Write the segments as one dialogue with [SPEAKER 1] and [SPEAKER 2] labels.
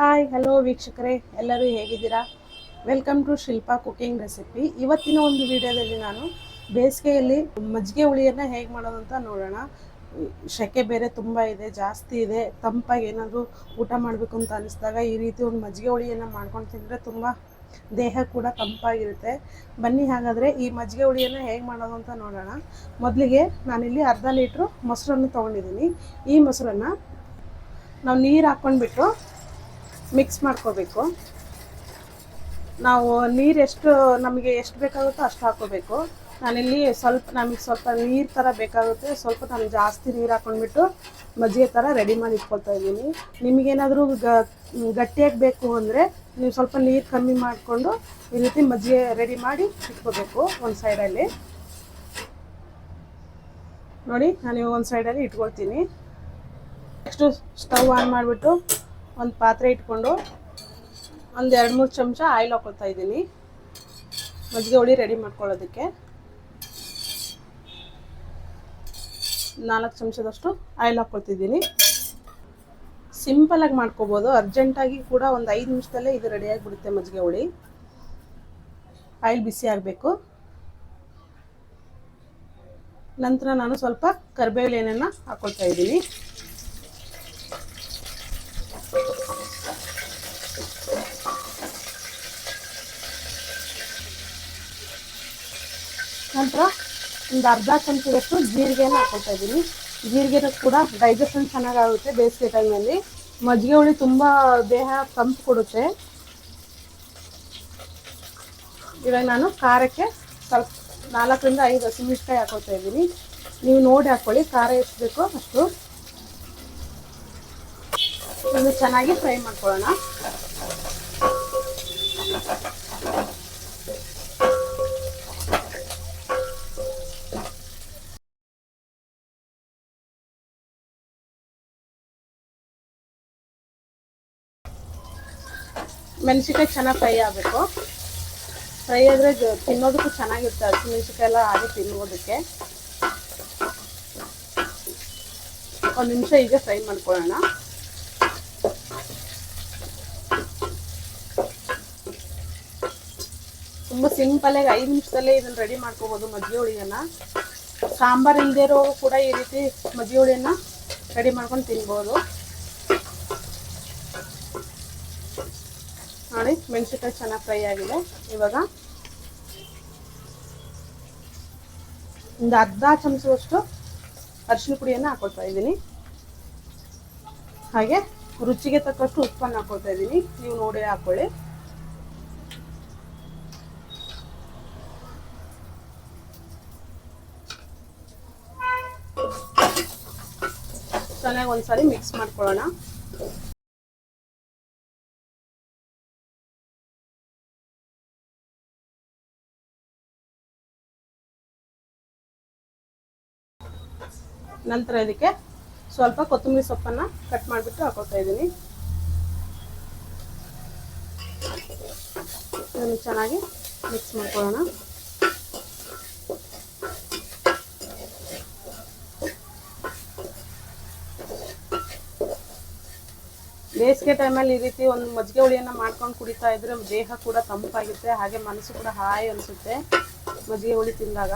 [SPEAKER 1] Hi hello ವೀಕ್ಷಕರೇ, ಎಲ್ಲರೂ ಹೇಗಿದ್ದೀರಾ? Welcome to Shilpa cooking recipe ಇವತ್ತಿನ ಒಂದು ವಿಡಿಯೋದಲ್ಲಿ ನಾನು ಬೇಸಿಗೆಯಲ್ಲಿ ಮಜ್ಜಿಗೆ ಹುಳಿಯನ್ನು ಹೇಗೆ ಮಾಡೋದು ಅಂತ ನೋಡೋಣ. ಸೆಕೆ ಬೇರೆ ತುಂಬ ಇದೆ, ಜಾಸ್ತಿ ಇದೆ, ತಂಪಾಗಿ ಏನಾದರೂ ಊಟ ಮಾಡಬೇಕು ಅಂತ ಅನಿಸಿದಾಗ ಈ ರೀತಿ ಒಂದು ಮಜ್ಜಿಗೆ ಹುಳಿಯನ್ನು ಮಾಡ್ಕೊಂಡು ತಿಂದರೆ ತುಂಬ ದೇಹ ಕೂಡ ತಂಪಾಗಿರುತ್ತೆ. ಬನ್ನಿ ಹಾಗಾದರೆ ಈ ಮಜ್ಜಿಗೆ ಹುಳಿಯನ್ನು ಹೇಗೆ ಮಾಡೋದು ಅಂತ ನೋಡೋಣ. ಮೊದಲಿಗೆ ನಾನಿಲ್ಲಿ ಅರ್ಧ ಲೀಟ್ರು ಮೊಸರನ್ನು ತೊಗೊಂಡಿದ್ದೀನಿ. ಈ ಮೊಸರನ್ನು ನಾವು ನೀರು ಹಾಕ್ಕೊಂಡ್ಬಿಟ್ಟು ಮಿಕ್ಸ್ ಮಾಡ್ಕೋಬೇಕು. ನಾವು ನೀರು ಎಷ್ಟು, ನಮಗೆ ಎಷ್ಟು ಬೇಕಾಗುತ್ತೋ ಅಷ್ಟು ಹಾಕೋಬೇಕು. ನಾನಿಲ್ಲಿ ಸ್ವಲ್ಪ, ನಮಗೆ ಸ್ವಲ್ಪ ನೀರು ಥರ ಬೇಕಾಗುತ್ತೆ. ಸ್ವಲ್ಪ ನಾನು ಜಾಸ್ತಿ ನೀರು ಹಾಕೊಂಡ್ಬಿಟ್ಟು ಮಜ್ಜಿಗೆ ಥರ ರೆಡಿ ಮಾಡಿ ಇಟ್ಕೊಳ್ತಾ ಇದ್ದೀನಿ. ನಿಮಗೇನಾದರೂ ಗ, ಗಟ್ಟಿಯಾಗಿ ಬೇಕು ಅಂದರೆ ನೀವು ಸ್ವಲ್ಪ ನೀರು ಕಮ್ಮಿ ಮಾಡಿಕೊಂಡು ಈ ರೀತಿ ಮಜ್ಜಿಗೆ ರೆಡಿ ಮಾಡಿ ಇಟ್ಕೋಬೇಕು ಒಂದು ಸೈಡಲ್ಲಿ ನೋಡಿ ನಾನು ಒಂದು ಸೈಡಲ್ಲಿ ಇಟ್ಕೊಳ್ತೀನಿ. ನೆಕ್ಸ್ಟು ಸ್ಟವ್ ಆನ್ ಮಾಡಿಬಿಟ್ಟು ಒಂದು ಪಾತ್ರೆ ಇಟ್ಕೊಂಡು ಒಂದು ಎರಡು ಮೂರು ಚಮಚ ಆಯಿಲ್ ಹಾಕೊಳ್ತಾ ಇದ್ದೀನಿ. ಮಜ್ಜಿಗೆ ಹುಳಿ ರೆಡಿ ಮಾಡ್ಕೊಳ್ಳೋದಕ್ಕೆ. ನಾಲ್ಕು ಚಮಚದಷ್ಟು ಆಯಿಲ್ ಹಾಕ್ಕೊಳ್ತಿದ್ದೀನಿ ಸಿಂಪಲಾಗಿ ಮಾಡ್ಕೋಬೋದು. ಅರ್ಜೆಂಟಾಗಿ ಕೂಡ ಒಂದು ಐದು ನಿಮಿಷದಲ್ಲೇ ಇದು ರೆಡಿಯಾಗಿಬಿಡುತ್ತೆ ಮಜ್ಜಿಗೆ ಹುಳಿ. ಆಯಿಲ್ ಬಿಸಿ ಆಗಬೇಕು. ನಂತರ ನಾನು ಸ್ವಲ್ಪ ಕರಿಬೇವು ಎಣ್ಣೆನ ಹಾಕ್ಕೊಳ್ತಾ ಇದ್ದೀನಿ. ನಂತರ ಒಂದು ಅರ್ಧ ಚಮಚದಷ್ಟು ಜೀರಿಗೆನ ಹಾಕೊಳ್ತಾ ಇದ್ದೀನಿ. ಜೀರಿಗೆನ ಕೂಡ ಡೈಜೆಷನ್ ಚೆನ್ನಾಗಾಗುತ್ತೆ ಬೇಸಿಗೆ ಟೈಮಲ್ಲಿ ಮಜ್ಜಿಗೆ ಹುಳಿ ತುಂಬ ದೇಹ ತಂಪು ಕೊಡುತ್ತೆ. ಇವಾಗ ನಾನು ಖಾರಕ್ಕೆ ಸ್ವಲ್ಪ ನಾಲ್ಕರಿಂದ ಐದು ಹಸಿಮೆಣಸಿಕಾಯಿ ಹಾಕೊಳ್ತಾ ಇದ್ದೀನಿ. ನೀವು ನೋಡಿ ಹಾಕ್ಕೊಳ್ಳಿ ಖಾರ ಎಷ್ಟು ಬೇಕೋ ಅಷ್ಟು. ಚೆನ್ನಾಗಿ ಫ್ರೈ ಮಾಡ್ಕೊಳ್ಳೋಣ. ಮೆಣಸಿನ್ಕಾಯಿ ಚೆನ್ನಾಗಿ ಫ್ರೈ ಆಗಬೇಕು. ಫ್ರೈ ಆದರೆ ತಿನ್ನೋದಕ್ಕೂ ಚೆನ್ನಾಗಿರುತ್ತೆ. ಹಸಿಮೆಣಸಿನ್ಕಾಯಿ ಎಲ್ಲ ಹಾಗೆ ತಿನ್ನೋದಕ್ಕೆ ಒಂದು ನಿಮಿಷ ಈಗ ಫ್ರೈ ಮಾಡ್ಕೊಳ್ಳೋಣ. ತುಂಬ ಸಿಂಪಲಾಗಿ ಐದು ನಿಮಿಷದಲ್ಲೇ ಇದನ್ನು ರೆಡಿ ಮಾಡ್ಕೋಬೋದು ಮಜ್ಜಿಗೆ ಹುಳಿಯನ್ನು. ಸಾಂಬಾರು ಇಲ್ಲದೇ ಇರೋ ಕೂಡ ಈ ರೀತಿ ಮಜ್ಜಿಗೆ ಹುಳಿಯನ್ನು ರೆಡಿ ಮಾಡ್ಕೊಂಡು ತಿನ್ಬೋದು ನೋಡಿ ಮೆಣಸಿನ್ಕಾಯಿ ಚೆನ್ನಾಗಿ ಫ್ರೈ ಆಗಿದೆ. ಇವಾಗ ಒಂದು ಅರ್ಧ ಚಮಚದಷ್ಟು ಅರಿಶಿನ ಪುಡಿಯನ್ನು ಹಾಕೊಳ್ತಾ ಇದ್ದೀನಿ. ಹಾಗೆ ರುಚಿಗೆ ತಕ್ಕಷ್ಟು ಉಪ್ಪನ್ನು ಹಾಕೊಳ್ತಾ ಇದ್ದೀನಿ. ನೀವು ನೋಡಿ ಹಾಕೊಳ್ಳಿ. ಚೆನ್ನಾಗಿ ಒಂದ್ಸರಿ ಮಿಕ್ಸ್ ಮಾಡ್ಕೊಳ್ಳೋಣ. ನಂತರ ಇದಕ್ಕೆ ಸ್ವಲ್ಪ ಕೊತ್ತಂಬರಿ ಸೊಪ್ಪನ್ನು ಕಟ್ ಮಾಡಿಬಿಟ್ಟು ಹಾಕೋತಾ ಇದ್ದೀನಿ. ಇದನ್ನು ಚೆನ್ನಾಗಿ ಮಿಕ್ಸ್ ಮಾಡ್ಕೊಳ್ಳೋಣ. ಬೇಸಿಗೆ ಟೈಮಲ್ಲಿ ಈ ರೀತಿ ಒಂದು ಮಜ್ಜಿಗೆ ಹುಳಿಯನ್ನು ಮಾಡ್ಕೊಂಡು ಕುಡಿತಾ ಇದ್ರೆ ದೇಹ ಕೂಡ ತಂಪಾಗಿರುತ್ತೆ, ಹಾಗೆ ಮನಸ್ಸು ಕೂಡ ಹಾಯ್ ಅನಿಸುತ್ತೆ ಮಜ್ಜಿಗೆ ಹುಳಿ ತಿಂದಾಗ.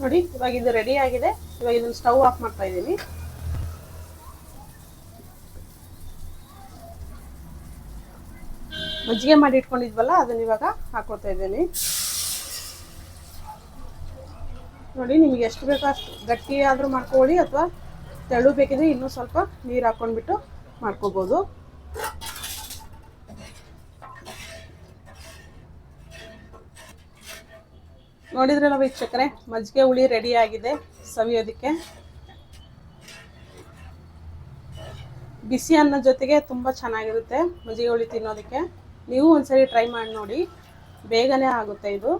[SPEAKER 1] ನೋಡಿ, ಇವಾಗ ಇದು ರೆಡಿ ಆಗಿದೆ. ಇವಾಗ ಇದನ್ನು ಸ್ಟವ್ ಆಫ್ ಮಾಡ್ತಾ ಇದ್ದೀನಿ. ಮಜ್ಜಿಗೆ ಮಾಡಿ ಇಟ್ಕೊಂಡಿದ್ವಲ್ಲ, ಅದನ್ನ ಇವಾಗ ಹಾಕೋತಾ ಇದ್ದೀನಿ. ನೋಡಿ, ನಿಮ್ಗೆ ಎಷ್ಟು ಬೇಕೋ ಅಷ್ಟು ಗಟ್ಟಿ ಆದರೂ ಮಾಡ್ಕೊಳ್ಳಿ, ಅಥವಾ ತೆಳು ಬೇಕಿದ್ರೆ ಇನ್ನೂ ಸ್ವಲ್ಪ ನೀರು ಹಾಕೊಂಡ್ಬಿಟ್ಟು ಮಾಡ್ಕೋಬೋದು. ನೋಡಿದ್ರಲ್ಲ ವೀಕ್ಷಕರೇ, ಮಜ್ಜಿಗೆ ಹುಳಿ ರೆಡಿ ಆಗಿದೆ ಸವಿಯೋದಕ್ಕೆ. ಬಿಸಿ ಅನ್ನ ಜೊತೆಗೆ ತುಂಬ ಚೆನ್ನಾಗಿರುತ್ತೆ ಮಜ್ಜಿಗೆ ಹುಳಿ ತಿನ್ನೋದಕ್ಕೆ. ನೀವು ಒಂದ್ಸರಿ ಟ್ರೈ ಮಾಡಿ ನೋಡಿ, ಬೇಗನೆ ಆಗುತ್ತೆ ಇದು.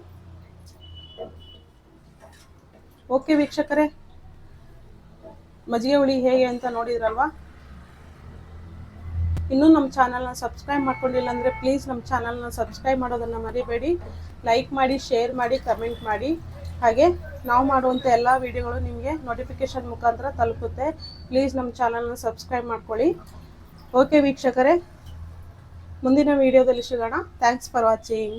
[SPEAKER 1] ಓಕೆ ವೀಕ್ಷಕರೇ, ಮಜ್ಜಿಗೆ ಹುಳಿ ಹೇಗೆ ಅಂತ ನೋಡಿದ್ರಲ್ವಾ? ಇನ್ನೂ ನಮ್ಮ ಚಾನಲ್ನ ಸಬ್ಸ್ಕ್ರೈಬ್ ಮಾಡ್ಕೊಂಡಿಲ್ಲ ಅಂದರೆ ಪ್ಲೀಸ್ ನಮ್ಮ ಚಾನಲ್ನ ಸಬ್ಸ್ಕ್ರೈಬ್ ಮಾಡೋದನ್ನು ಮರಿಬೇಡಿ. ಲೈಕ್ ಮಾಡಿ ಶೇರ್ ಮಾಡಿ ಕಮೆಂಟ್ ಮಾಡಿ. ಹಾಗೆ ನಾವು ಮಾಡುವಂಥ ಎಲ್ಲ ವಿಡಿಯೋಗಳು ನಿಮಗೆ ನೋಟಿಫಿಕೇಶನ್ ಮುಖಾಂತರ ತಲುಪುತ್ತೆ. ಪ್ಲೀಸ್ ನಮ್ಮ ಚಾನಲ್ನ ಸಬ್ಸ್ಕ್ರೈಬ್ ಮಾಡ್ಕೊಳ್ಳಿ. ಓಕೆ ವೀಕ್ಷಕರೇ, ಮುಂದಿನ ವಿಡಿಯೋದಲ್ಲಿ ಸಿಗೋಣ. Thanks for watching